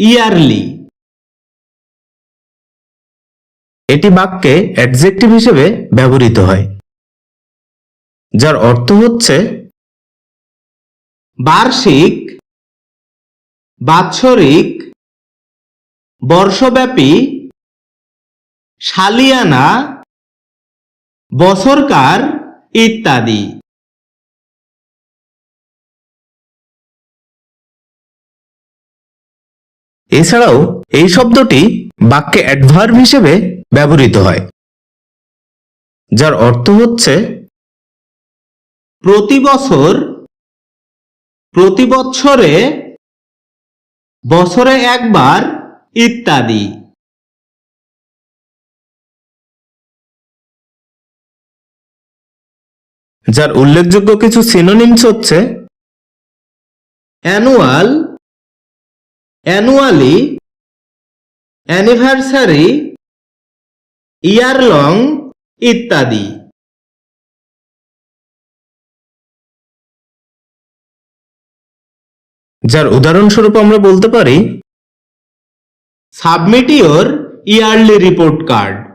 Yearly এটি বাক্যে adjective হিসেবে ব্যবহৃত হয়, যার অর্থ হচ্ছে বার্ষিক, বাৎসরিক, বর্ষব্যাপী, সালিয়ানা, বছরকার ইত্যাদি। এছাড়াও এই শব্দটি বাক্যে অ্যাডভার্ব হিসেবে ব্যবহৃত হয়, যার অর্থ হচ্ছে প্রতি বছর, প্রতি বছরে বছরে একবার ইত্যাদি। যার উল্লেখযোগ্য কিছু সিনোনিমস হচ্ছে annual annually anniversary year long ইত্যাদি। যার উদাহরণস্বরূপ আমরা বলতে পারি submit your yearly report card